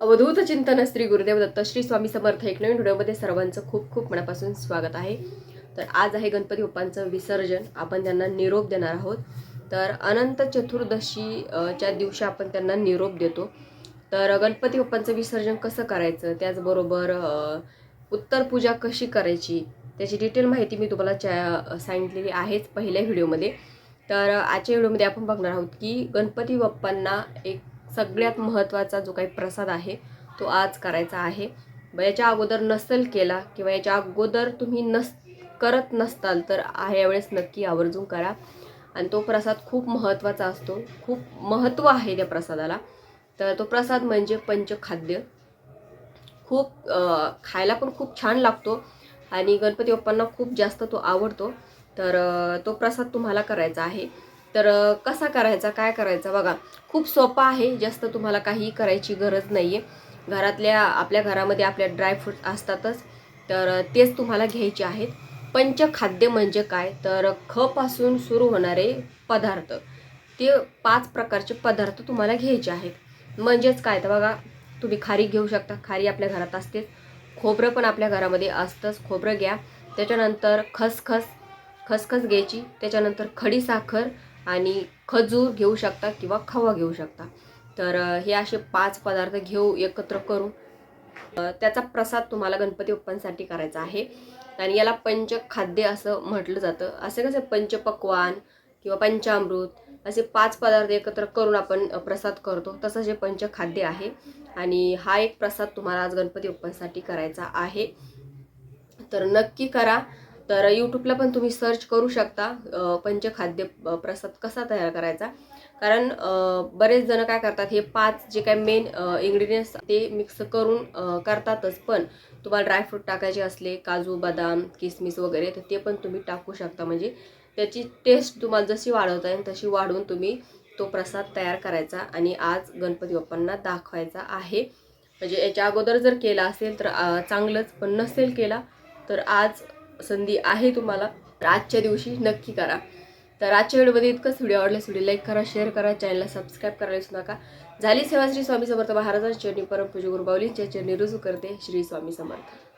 अवधूत चिंतन श्री गुरुदेव दत्त श्री स्वामी समर्थ एक नवीन व्हिडिओमध्ये सर्वांचं खूप खूप मनापासून स्वागत आहे. तर आज आहे गणपती बाप्पांचं विसर्जन. आपण त्यांना निरोप देणार आहोत. तर अनंत चतुर्दशी च्या दिवशी आपण त्यांना निरोप देतो. तर गणपती बाप्पांचं विसर्जन कसं करायचं? त्याचबरोबर उत्तर पूजा कशी करायची? त्याची डिटेल माहिती मी तुम्हाला च्या सांगितलेली आहेच पहिल्या व्हिडिओमध्ये. तर आजच्या व्हिडिओमध्ये आपण बघणार आहोत की गणपती बाप्पांना एक सगळ्यात महत्त्वाचा जो काही प्रसाद आहे तो आज करायचा आहे. ब- याच्या अगोदर नसेल केला किंवा याच्या अगोदर तुम्ही नस करत नसताल तर यावेळेस नक्की आवर्जून करा. आणि तो प्रसाद खूप महत्त्वाचा असतो. खूप महत्त्व आहे त्या प्रसादाला. तर तो प्रसाद म्हणजे पंचखाद्य. खूप खायला पण खूप छान लागतो आणि गणपती बाप्पांना खूप जास्त तो आवडतो. तर तो प्रसाद तुम्हाला करायचा आहे. तर कसा करायचा काय करायचा? बघा खूप सोपा आहे जास्त तुम्हाला काही करायची गरज नाही आहे घरातल्या आपल्या घरामध्ये आपल्या ड्रायफ्रूट्स असतातच. तर तेच तुम्हाला घ्यायचे आहेत. पंचखाद्य म्हणजे काय? तर खपासून सुरू होणारे पदार्थ. ते पाच प्रकारचे पदार्थ तुम्हाला घ्यायचे आहेत. म्हणजेच काय? तर बघा तुम्ही खारी घेऊ शकता. खारी आपल्या घरात असतेच. खोबरं पण आपल्या घरामध्ये असतंच. खोबरं घ्या. त्याच्यानंतर खसखस. खसखस घ्यायची. त्याच्यानंतर खडीसाखर आणि खजूर घेऊ शकता किंवा खवा घेऊ शकता. तर हे असे पाच पदार्थ घेऊ एकत्र करू. त्याचा प्रसाद तुम्हाला गणपती बाप्पांसाठी करायचा आहे. आणि याला पंचखाद्य असं म्हटलं जातं. असे कसे पंचपक्वान किंवा पंचामृत असे पाच पदार्थ एकत्र करून आपण प्रसाद करतो. तसं हे पंचखाद्य आहे. आणि हा एक प्रसाद तुम्हाला आज गणपती बाप्पांसाठी करायचा आहे. तर नक्की करा. तर यूट्यूबला पण तुम्ही सर्च करू शकता. पंचखाद्य प्रसाद कसा तयार करायचा? कारण बरेच जण काय करतात हे पाच जे काय मेन इन्ग्रेडियंट्स ते मिक्स करून करतातच. पण तुम्हाला ड्रायफ्रूट टाकायचे असले काजू बदाम किसमिस वगैरे तर ते पण तुम्ही टाकू शकता. म्हणजे त्याची टेस्ट तुम्हाला जशी वाढवता येईल तशी वाढवून तुम्ही तो प्रसाद तयार करायचा आणि आज गणपती बाप्पांना दाखवायचा आहे. म्हणजे याच्या अगोदर जर केला असेल तर चांगलंच. पण नसेल केला तर आज संधी आहे तुम्हाला तर आजच्या दिवशी नक्की करा. तर आजच्या व्हिडिओमध्ये इतकंच. व्हिडिओ आवडल्यास व्हिडिओ लाईक करा शेअर करा चॅनलला सबस्क्राईब करायला विसरू नका. झाली सेवा श्री स्वामी समर्थ महाराजांची चरणी परमपूज्य गुरुबावलींच्या चरणी रुजू करते श्री स्वामी समर्थ.